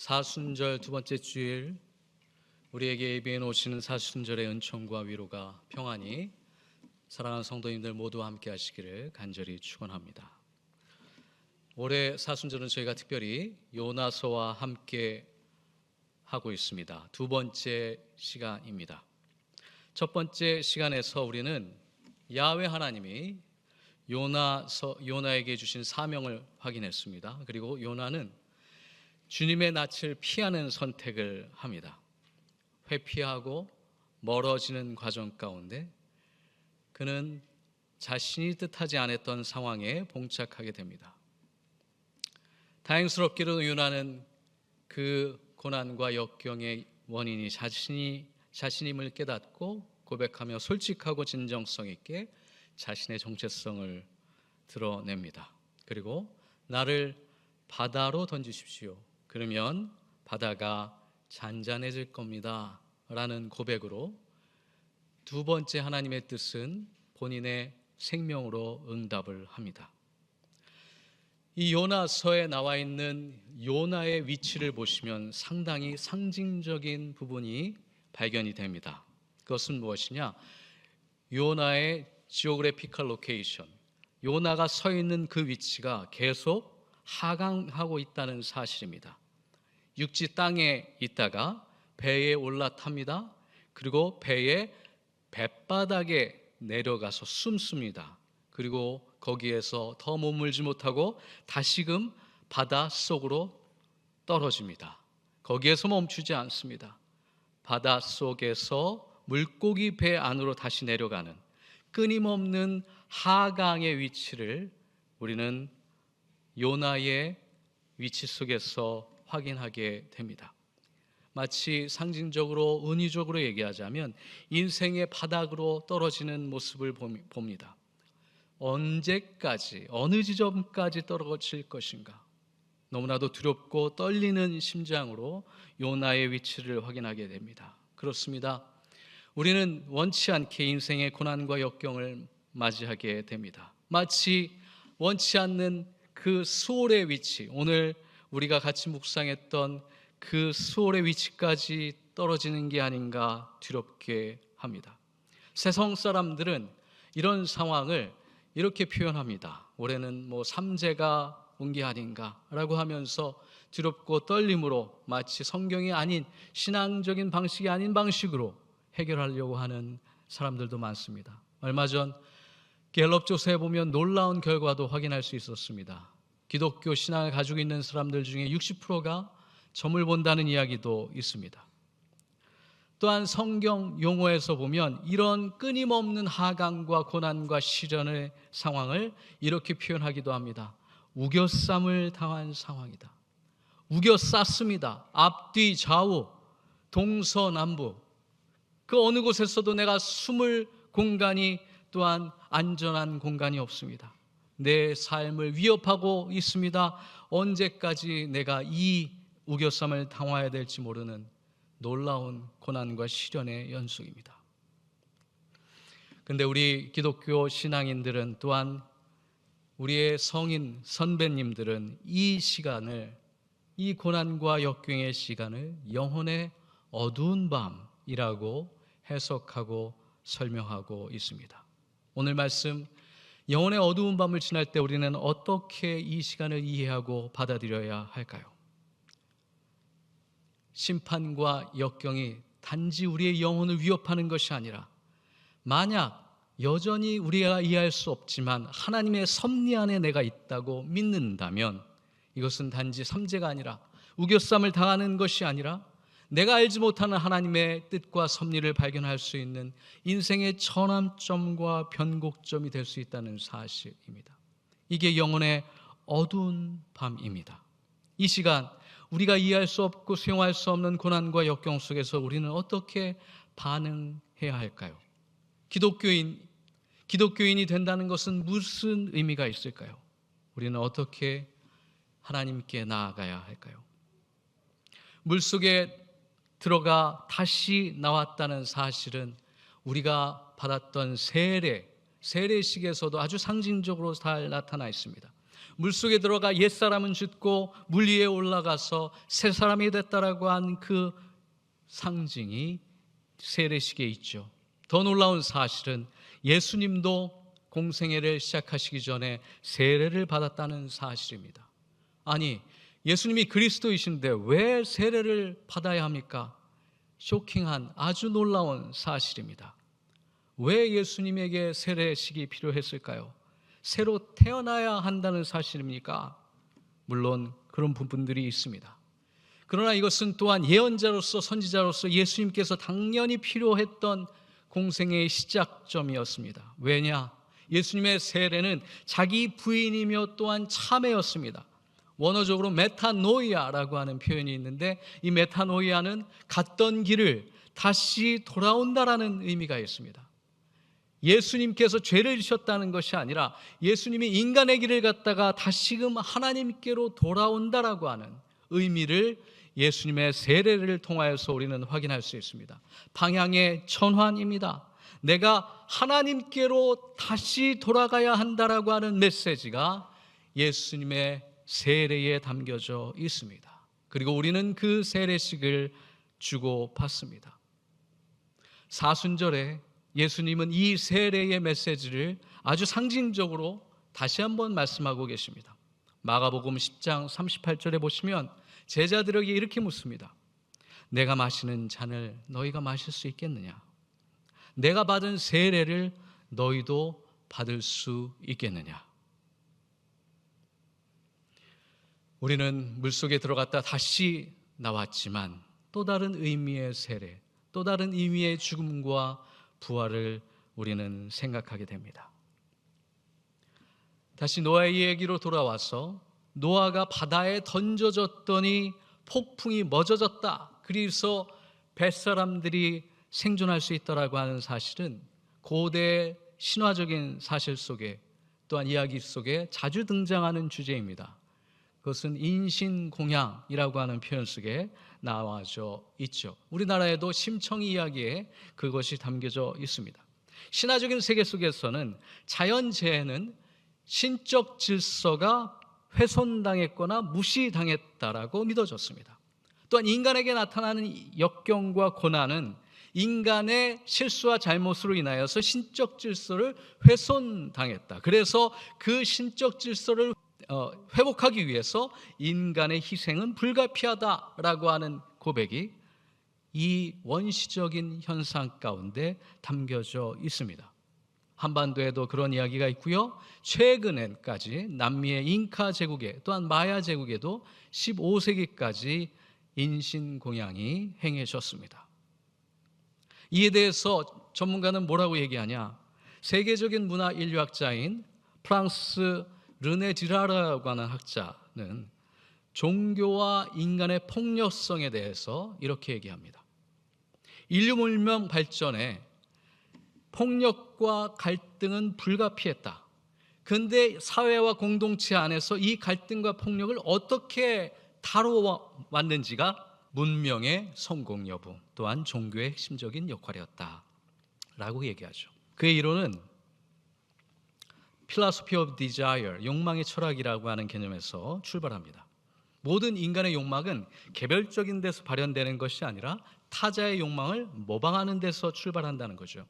사순절 두 번째 주일 우리에게 예비해 놓으시는 사순절의 은총과 위로가 평안히 사랑하는 성도님들 모두 함께 하시기를 간절히 축원합니다. 올해 사순절은 저희가 특별히 요나서와 함께 하고 있습니다. 두 번째 시간입니다. 첫 번째 시간에서 우리는 야훼 하나님이 요나서 요나에게 주신 사명을 확인했습니다. 그리고 요나는 주님의 낯을 피하는 선택을 합니다. 회피하고 멀어지는 과정 가운데 그는 자신이 뜻하지 않았던 상황에 봉착하게 됩니다. 다행스럽게도 요나는 그 고난과 역경의 원인이 자신이 자신임을 깨닫고 고백하며 솔직하고 진정성 있게 자신의 정체성을 드러냅니다. 그리고 나를 바다로 던지십시오. 그러면 바다가 잔잔해질 겁니다. 라는 고백으로 두 번째 하나님의 뜻은 본인의 생명으로 응답을 합니다. 이 요나서에 나와 있는 요나의 위치를 보시면 상당히 상징적인 부분이 발견이 됩니다. 그것은 무엇이냐? 요나의 지오그래피컬 로케이션. 요나가 서 있는 그 위치가 계속 하강하고 있다는 사실입니다. 육지 땅에 있다가 배에 올라탑니다. 그리고 배의 뱃바닥에 내려가서 숨습니다. 그리고 거기에서 더 머물지 못하고 다시금 바다 속으로 떨어집니다. 거기에서 멈추지 않습니다. 바다 속에서 물고기 배 안으로 다시 내려가는 끊임없는 하강의 위치를 우리는 요나의 위치 속에서 확인하게 됩니다. 마치 상징적으로 은유적으로 얘기하자면 인생의 바닥으로 떨어지는 모습을 봅니다. 언제까지 어느 지점까지 떨어질 것인가? 너무나도 두렵고 떨리는 심장으로 요나의 위치를 확인하게 됩니다. 그렇습니다. 우리는 원치 않게 인생의 고난과 역경을 맞이하게 됩니다. 마치 원치 않는 그 수월의 위치, 오늘 우리가 같이 묵상했던 그 수월의 위치까지 떨어지는 게 아닌가 두렵게 합니다. 세상 사람들은 이런 상황을 이렇게 표현합니다. 올해는 뭐 삼재가 온 게 아닌가라고 하면서 두렵고 떨림으로 마치 성경이 아닌 신앙적인 방식이 아닌 방식으로 해결하려고 하는 사람들도 많습니다. 얼마 전 갤럽 조사에 보면 놀라운 결과도 확인할 수 있었습니다. 기독교 신앙을 가지고 있는 사람들 중에 60%가 점을 본다는 이야기도 있습니다. 또한 성경 용어에서 보면 이런 끊임없는 하강과 고난과 시련의 상황을 이렇게 표현하기도 합니다. 우겨쌈을 당한 상황이다. 우겨쌌습니다. 앞뒤 좌우 동서남북 그 어느 곳에서도 내가 숨을 공간이 또한 안전한 공간이 없습니다. 내 삶을 위협하고 있습니다. 언제까지 내가 이 우겨쌈을 당화해야 될지 모르는 놀라운 고난과 시련의 연속입니다. 근데 우리 기독교 신앙인들은 또한 우리의 성인 선배님들은 이 시간을 이 고난과 역경의 시간을 영혼의 어두운 밤이라고 해석하고 설명하고 있습니다. 오늘 말씀 영혼의 어두운 밤을 지날 때 우리는 어떻게 이 시간을 이해하고 받아들여야 할까요? 심판과 역경이 단지 우리의 영혼을 위협하는 것이 아니라 만약 여전히 우리가 이해할 수 없지만 하나님의 섭리 안에 내가 있다고 믿는다면 이것은 단지 삼재가 아니라 우겨쌈을 당하는 것이 아니라 내가 알지 못하는 하나님의 뜻과 섭리를 발견할 수 있는 인생의 전환점과 변곡점이 될 수 있다는 사실입니다. 이게 영혼의 어두운 밤입니다. 이 시간 우리가 이해할 수 없고 수용할 수 없는 고난과 역경 속에서 우리는 어떻게 반응해야 할까요? 기독교인 기독교인이 된다는 것은 무슨 의미가 있을까요? 우리는 어떻게 하나님께 나아가야 할까요? 물속에 들어가 다시 나왔다는 사실은 우리가 받았던 세례, 세례식에서도 아주 상징적으로 잘 나타나 있습니다. 물속에 들어가 옛사람은 죽고 물 위에 올라가서 새 사람이 됐다라고 한 그 상징이 세례식에 있죠. 더 놀라운 사실은 예수님도 공생애를 시작하시기 전에 세례를 받았다는 사실입니다. 아니, 예수님이 그리스도이신데 왜 세례를 받아야 합니까? 쇼킹한 아주 놀라운 사실입니다. 왜 예수님에게 세례식이 필요했을까요? 새로 태어나야 한다는 사실입니까? 물론 그런 부분들이 있습니다. 그러나 이것은 또한 예언자로서 선지자로서 예수님께서 당연히 필요했던 공생의 시작점이었습니다. 왜냐? 예수님의 세례는 자기 부인이며 또한 참회였습니다. 원어적으로 메타노이아라고 하는 표현이 있는데 이 메타노이아는 갔던 길을 다시 돌아온다라는 의미가 있습니다. 예수님께서 죄를 지셨다는 것이 아니라 예수님이 인간의 길을 갔다가 다시금 하나님께로 돌아온다라고 하는 의미를 예수님의 세례를 통하여서 우리는 확인할 수 있습니다. 방향의 전환입니다. 내가 하나님께로 다시 돌아가야 한다라고 하는 메시지가 예수님의 세례에 담겨져 있습니다. 그리고 우리는 그 세례식을 주고 받습니다. 사순절에 예수님은 이 세례의 메시지를 아주 상징적으로 다시 한번 말씀하고 계십니다. 마가복음 10장 38절에 보시면 제자들에게 이렇게 묻습니다. 내가 마시는 잔을 너희가 마실 수 있겠느냐? 내가 받은 세례를 너희도 받을 수 있겠느냐? 우리는 물속에 들어갔다 다시 나왔지만 또 다른 의미의 세례, 또 다른 의미의 죽음과 부활을 우리는 생각하게 됩니다. 다시 노아의 얘기로 돌아와서 노아가 바다에 던져졌더니 폭풍이 멎어졌다. 그래서 뱃사람들이 생존할 수 있다라고 하는 사실은 고대 신화적인 사실 속에 또한 이야기 속에 자주 등장하는 주제입니다. 그것은 인신공양이라고 하는 표현 속에 나와져 있죠. 우리나라에도 심청이 이야기에 그것이 담겨져 있습니다. 신화적인 세계 속에서는 자연재해는 신적 질서가 훼손당했거나 무시당했다라고 믿어졌습니다. 또한 인간에게 나타나는 역경과 고난은 인간의 실수와 잘못으로 인하여서 신적 질서를 훼손당했다. 그래서 그 신적 질서를 어, 회복하기 위해서 인간의 희생은 불가피하다라고 하는 고백이 이 원시적인 현상 가운데 담겨져 있습니다. 한반도에도 그런 이야기가 있고요. 최근에까지 남미의 잉카 제국에 또한 마야 제국에도 15세기까지 인신 공양이 행해졌습니다. 이에 대해서 전문가는 뭐라고 얘기하냐? 세계적인 문화 인류학자인 프랑스 르네 지라라고 하는 학자는 종교와 인간의 폭력성에 대해서 이렇게 얘기합니다. 인류 문명 발전에 폭력과 갈등은 불가피했다. 근데 사회와 공동체 안에서 이 갈등과 폭력을 어떻게 다뤄왔는지가 문명의 성공 여부 또한 종교의 핵심적인 역할이었다. 라고 얘기하죠. 그의 이론은 philosophy of desire, 욕망의 철학이라고 하는 개념에서 출발합니다. 모든 인간의 욕망은 개별적인 데서 발현되는 것이 아니라 타자의 욕망을 모방하는 데서 출발한다는 거죠.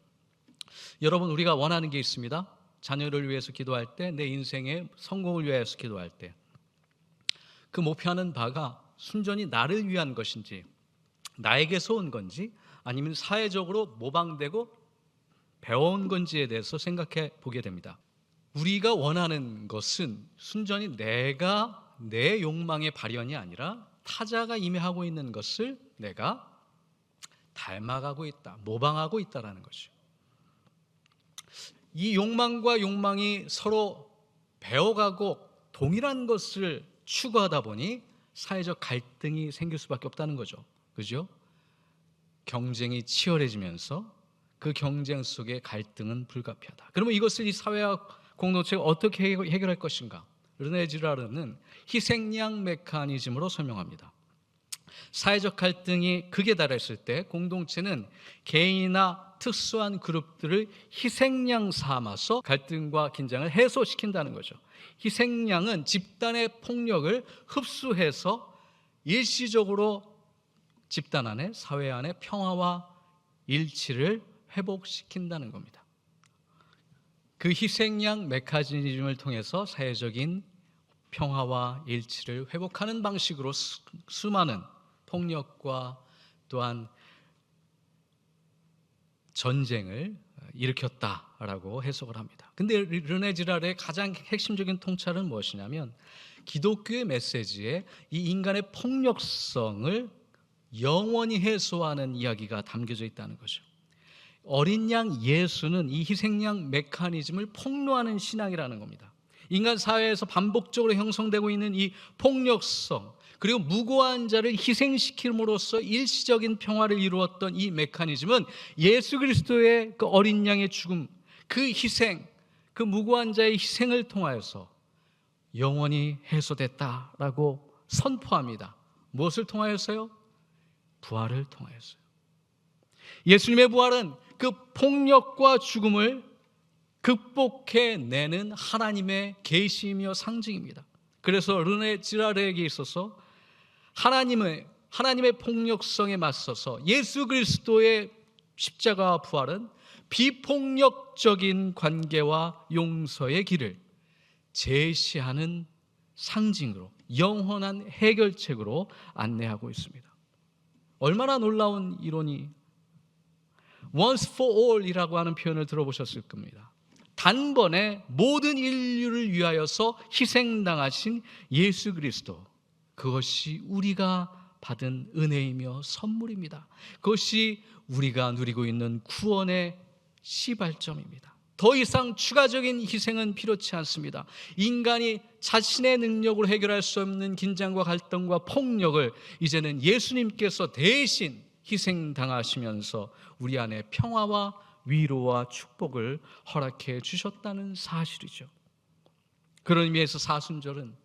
여러분 우리가 원하는 게 있습니다. 자녀를 위해서 기도할 때, 내 인생의 성공을 위해서 기도할 때, 그 목표하는 바가 순전히 나를 위한 것인지, 나에게서 온 건지, 아니면 사회적으로 모방되고 배워온 건지에 대해서 생각해 보게 됩니다. 우리가 원하는 것은 순전히 내가 내 욕망의 발현이 아니라 타자가 이미 하고 있는 것을 내가 닮아가고 있다, 모방하고 있다라는 거죠. 이 욕망과 욕망이 서로 배워가고 동일한 것을 추구하다 보니 사회적 갈등이 생길 수밖에 없다는 거죠. 그죠? 경쟁이 치열해지면서 그 경쟁 속에 갈등은 불가피하다. 그러면 이것을 이 사회와 공동체가 어떻게 해결할 것인가? 르네 지라르는 희생양 메커니즘으로 설명합니다. 사회적 갈등이 극에 달했을 때 공동체는 개인이나 특수한 그룹들을 희생양 삼아서 갈등과 긴장을 해소시킨다는 거죠. 희생양은 집단의 폭력을 흡수해서 일시적으로 집단 안에 사회 안에 평화와 일치를 회복시킨다는 겁니다. 그 희생양 메커니즘을 통해서 사회적인 평화와 일치를 회복하는 방식으로 수, 수많은 폭력과 또한 전쟁을 일으켰다라고 해석을 합니다. 근데 르네 지랄의 가장 핵심적인 통찰은 무엇이냐면 기독교의 메시지에 이 인간의 폭력성을 영원히 해소하는 이야기가 담겨져 있다는 거죠. 어린 양 예수는 이 희생양 메커니즘을 폭로하는 신앙이라는 겁니다. 인간 사회에서 반복적으로 형성되고 있는 이 폭력성 그리고 무고한 자를 희생시킴으로써 일시적인 평화를 이루었던 이 메커니즘은 예수 그리스도의 그 어린 양의 죽음, 그 희생, 그 무고한 자의 희생을 통하여서 영원히 해소됐다라고 선포합니다. 무엇을 통하여서요? 부활을 통하여서요. 예수님의 부활은 그 폭력과 죽음을 극복해내는 하나님의 계시이며 상징입니다. 그래서 르네 지라르에게 있어서 하나님의 하나님의 폭력성에 맞서서 예수 그리스도의 십자가 부활은 비폭력적인 관계와 용서의 길을 제시하는 상징으로 영원한 해결책으로 안내하고 있습니다. 얼마나 놀라운 이론이 once for all이라고 하는 표현을 들어보셨을 겁니다. 단번에 모든 인류를 위하여서 희생당하신 예수 그리스도 그것이 우리가 받은 은혜이며 선물입니다. 그것이 우리가 누리고 있는 구원의 시발점입니다. 더 이상 추가적인 희생은 필요치 않습니다. 인간이 자신의 능력으로 해결할 수 없는 긴장과 갈등과 폭력을 이제는 예수님께서 대신 희생당하시면서 우리 안에 평화와 위로와 축복을 허락해 주셨다는 사실이죠. 그런 의미에서 사순절은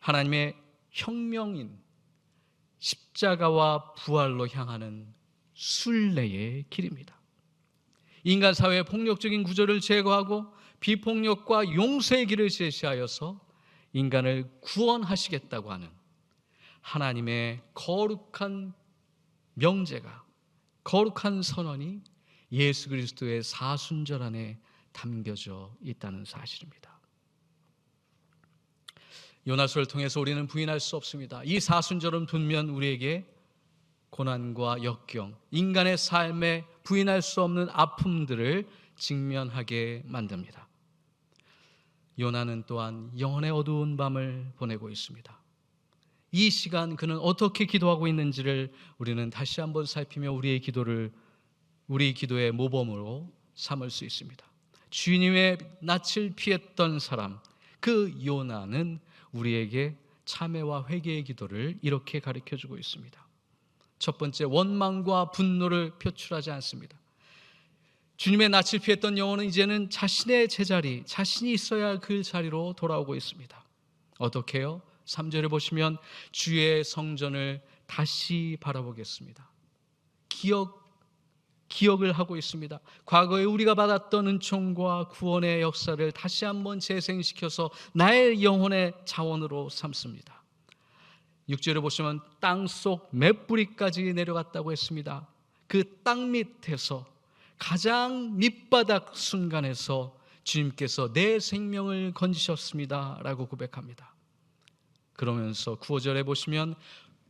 하나님의 혁명인 십자가와 부활로 향하는 순례의 길입니다. 인간 사회의 폭력적인 구조를 제거하고 비폭력과 용서의 길을 제시하여서 인간을 구원하시겠다고 하는 하나님의 거룩한 명제가 거룩한 선언이 예수 그리스도의 사순절 안에 담겨져 있다는 사실입니다. 요나서를 통해서 우리는 부인할 수 없습니다. 이 사순절은 분명 우리에게 고난과 역경, 인간의 삶에 부인할 수 없는 아픔들을 직면하게 만듭니다. 요나는 또한 영혼의 어두운 밤을 보내고 있습니다. 이 시간 그는 어떻게 기도하고 있는지를 우리는 다시 한번 살피며 우리의 기도를 우리 기도의 모범으로 삼을 수 있습니다. 주님의 낯을 피했던 사람 그 요나는 우리에게 참회와 회개의 기도를 이렇게 가르쳐 주고 있습니다. 첫 번째 원망과 분노를 표출하지 않습니다. 주님의 낯을 피했던 영혼은 이제는 자신의 제자리, 자신이 있어야 할그 자리로 돌아오고 있습니다. 어떻게요? 3절에 보시면 주의 성전을 다시 바라보겠습니다. 기억 기억을 하고 있습니다. 과거에 우리가 받았던 은총과 구원의 역사를 다시 한번 재생시켜서 나의 영혼의 자원으로 삼습니다. 6절에 보시면 땅속 맷뿌리까지 내려갔다고 했습니다. 그 땅 밑에서 가장 밑바닥 순간에서 주님께서 내 생명을 건지셨습니다. 라고 고백합니다. 그러면서 구절에 보시면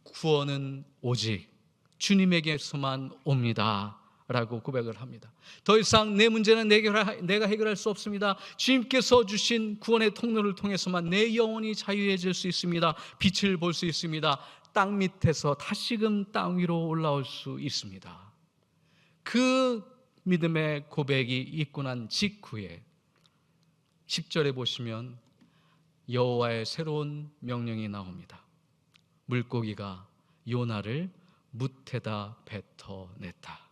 구원은 오직 주님에게서만 옵니다. 라고 고백을 합니다. 더 이상 내 문제는 내가 해결할 수 없습니다. 주님께서 주신 구원의 통로를 통해서만 내 영혼이 자유해질 수 있습니다. 빛을 볼 수 있습니다. 땅 밑에서 다시금 땅 위로 올라올 수 있습니다. 그 믿음의 고백이 있고 난 직후에 10절에 보시면 여호와의 새로운 명령이 나옵니다. 물고기가 요나를 묻에다 뱉어냈다.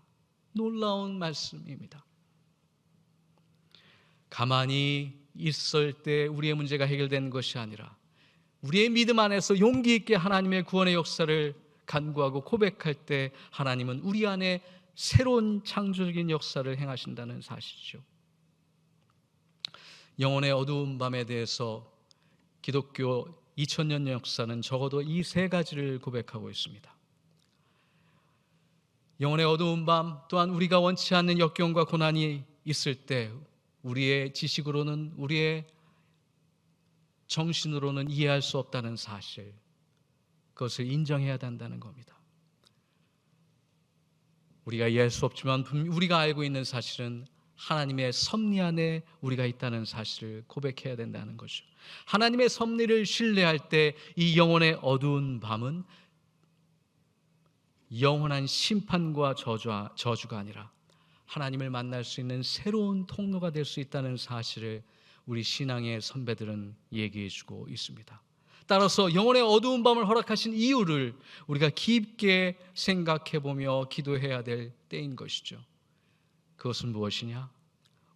놀라운 말씀입니다. 가만히 있을 때 우리의 문제가 해결되는 것이 아니라 우리의 믿음 안에서 용기 있게 하나님의 구원의 역사를 간구하고 고백할 때 하나님은 우리 안에 새로운 창조적인 역사를 행하신다는 사실이죠. 영혼의 어두운 밤에 대해서 기독교 2000년 역사는 적어도 이 세 가지를 고백하고 있습니다. 영혼의 어두운 밤 또한 우리가 원치 않는 역경과 고난이 있을 때 우리의 지식으로는 우리의 정신으로는 이해할 수 없다는 사실 그것을 인정해야 된다는 겁니다. 우리가 이해할 수 없지만 우리가 알고 있는 사실은 하나님의 섭리 안에 우리가 있다는 사실을 고백해야 된다는 거죠. 하나님의 섭리를 신뢰할 때 이 영혼의 어두운 밤은 영원한 심판과 저주가, 저주가 아니라 하나님을 만날 수 있는 새로운 통로가 될 수 있다는 사실을 우리 신앙의 선배들은 얘기해 주고 있습니다. 따라서 영혼의 어두운 밤을 허락하신 이유를 우리가 깊게 생각해 보며 기도해야 될 때인 것이죠. 그것은 무엇이냐?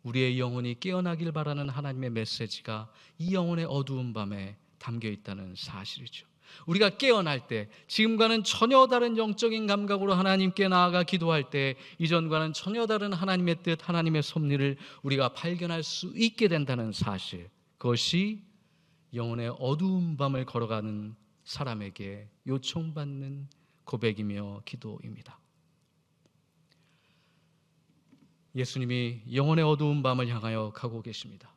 우리의 영혼이 깨어나길 바라는 하나님의 메시지가 이 영혼의 어두운 밤에 담겨 있다는 사실이죠. 우리가 깨어날 때 지금과는 전혀 다른 영적인 감각으로 하나님께 나아가 기도할 때 이전과는 전혀 다른 하나님의 뜻, 하나님의 섭리를 우리가 발견할 수 있게 된다는 사실. 그것이 영혼의 어두운 밤을 걸어가는 사람에게 요청받는 고백이며 기도입니다. 예수님이 영혼의 어두운 밤을 향하여 가고 계십니다.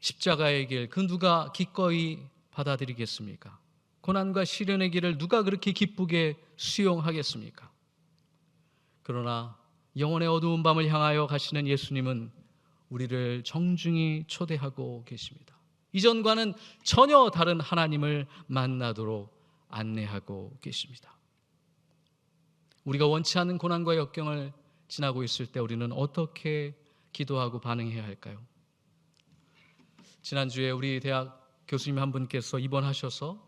십자가의 길, 그 누가 기꺼이 받아들이겠습니까? 고난과 시련의 길을 누가 그렇게 기쁘게 수용하겠습니까? 그러나 영혼의 어두운 밤을 향하여 가시는 예수님은 우리를 정중히 초대하고 계십니다. 이전과는 전혀 다른 하나님을 만나도록 안내하고 계십니다. 우리가 원치 않는 고난과 역경을 지나고 있을 때 우리는 어떻게 기도하고 반응해야 할까요? 지난주에 우리 대학 교수님 한 분께서 입원하셔서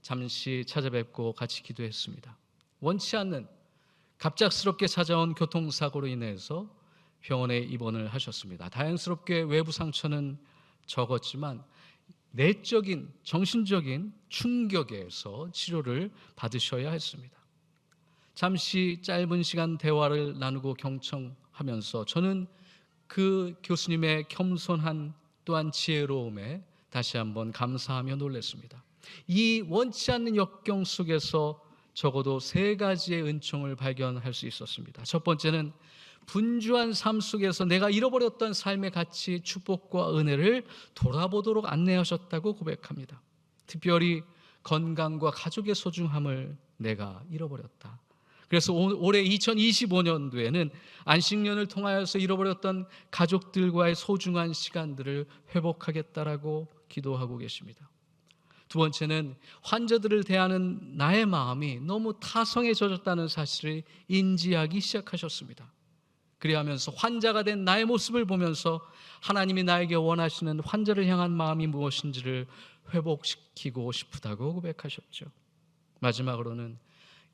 잠시 찾아뵙고 같이 기도했습니다. 원치 않는 갑작스럽게 찾아온 교통사고로 인해서 병원에 입원을 하셨습니다. 다행스럽게 외부 상처는 적었지만 내적인 정신적인 충격에서 치료를 받으셔야 했습니다. 잠시 짧은 시간 대화를 나누고 경청하면서 저는 그 교수님의 겸손한 또한 지혜로움에 다시 한번 감사하며 놀랐습니다. 이 원치 않는 역경 속에서 적어도 세 가지의 은총을 발견할 수 있었습니다. 첫 번째는 분주한 삶 속에서 내가 잃어버렸던 삶의 가치, 축복과 은혜를 돌아보도록 안내하셨다고 고백합니다. 특별히 건강과 가족의 소중함을 내가 잃어버렸다. 그래서 올해 2025년도에는 안식년을 통하여서 잃어버렸던 가족들과의 소중한 시간들을 회복하겠다라고 기도하고 계십니다. 두 번째는 환자들을 대하는 나의 마음이 너무 타성에 젖었다는 사실을 인지하기 시작하셨습니다. 그리하면서 환자가 된 나의 모습을 보면서 하나님이 나에게 원하시는 환자를 향한 마음이 무엇인지를 회복시키고 싶다고 고백하셨죠. 마지막으로는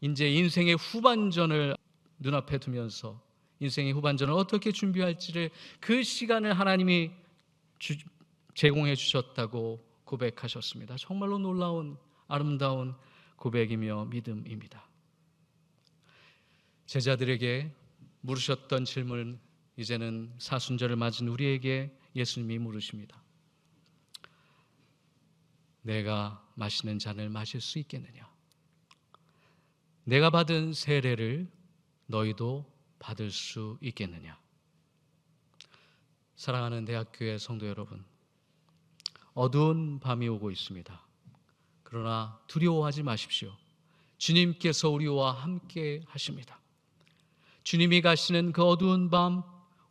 이제 인생의 후반전을 눈앞에 두면서 인생의 후반전을 어떻게 준비할지를 그 시간을 하나님이 주, 제공해 주셨다고 고백하셨습니다. 정말로 놀라운 아름다운 고백이며 믿음입니다. 제자들에게 물으셨던 질문 이제는 사순절을 맞은 우리에게 예수님이 물으십니다. 내가 마시는 잔을 마실 수 있겠느냐? 내가 받은 세례를 너희도 받을 수 있겠느냐? 사랑하는 대학교의 성도 여러분, 어두운 밤이 오고 있습니다. 그러나 두려워하지 마십시오. 주님께서 우리와 함께 하십니다. 주님이 가시는 그 어두운 밤,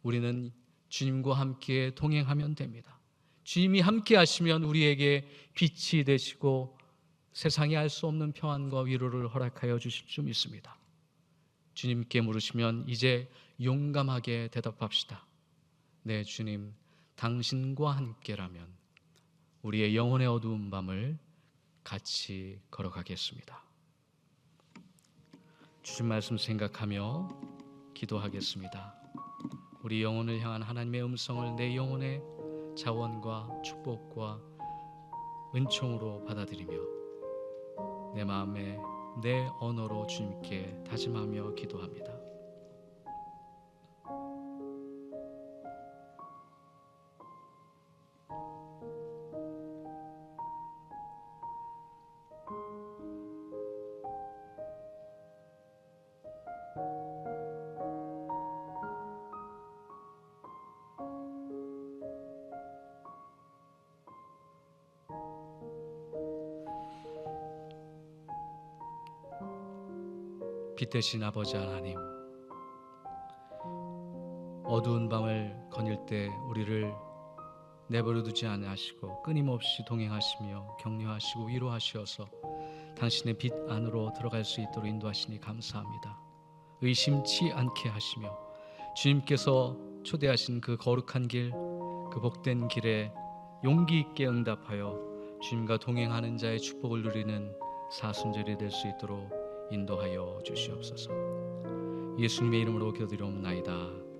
우리는 주님과 함께 동행하면 됩니다. 주님이 함께 하시면 우리에게 빛이 되시고 세상이 알 수 없는 평안과 위로를 허락하여 주실 줄 믿습니다. 주님께 물으시면 이제 용감하게 대답합시다. 네, 주님, 당신과 함께라면 우리의 영혼의 어두운 밤을 같이 걸어가겠습니다. 주신 말씀 생각하며 기도하겠습니다. 우리 영혼을 향한 하나님의 음성을 내 영혼의 자원과 축복과 은총으로 받아들이며 내 마음에 내 언어로 주님께 다짐하며 기도합니다. 빛 대신 아버지 하나님 어두운 밤을 거닐 때 우리를 내버려 두지 아니하시고 끊임없이 동행하시며 격려하시고 위로하시어서 당신의 빛 안으로 들어갈 수 있도록 인도하시니 감사합니다. 의심치 않게 하시며 주님께서 초대하신 그 거룩한 길, 그 복된 길에 용기 있게 응답하여 주님과 동행하는 자의 축복을 누리는 사순절이 될 수 있도록 인도하여 주시옵소서. 예수님의 이름으로 기도드리옵나이다.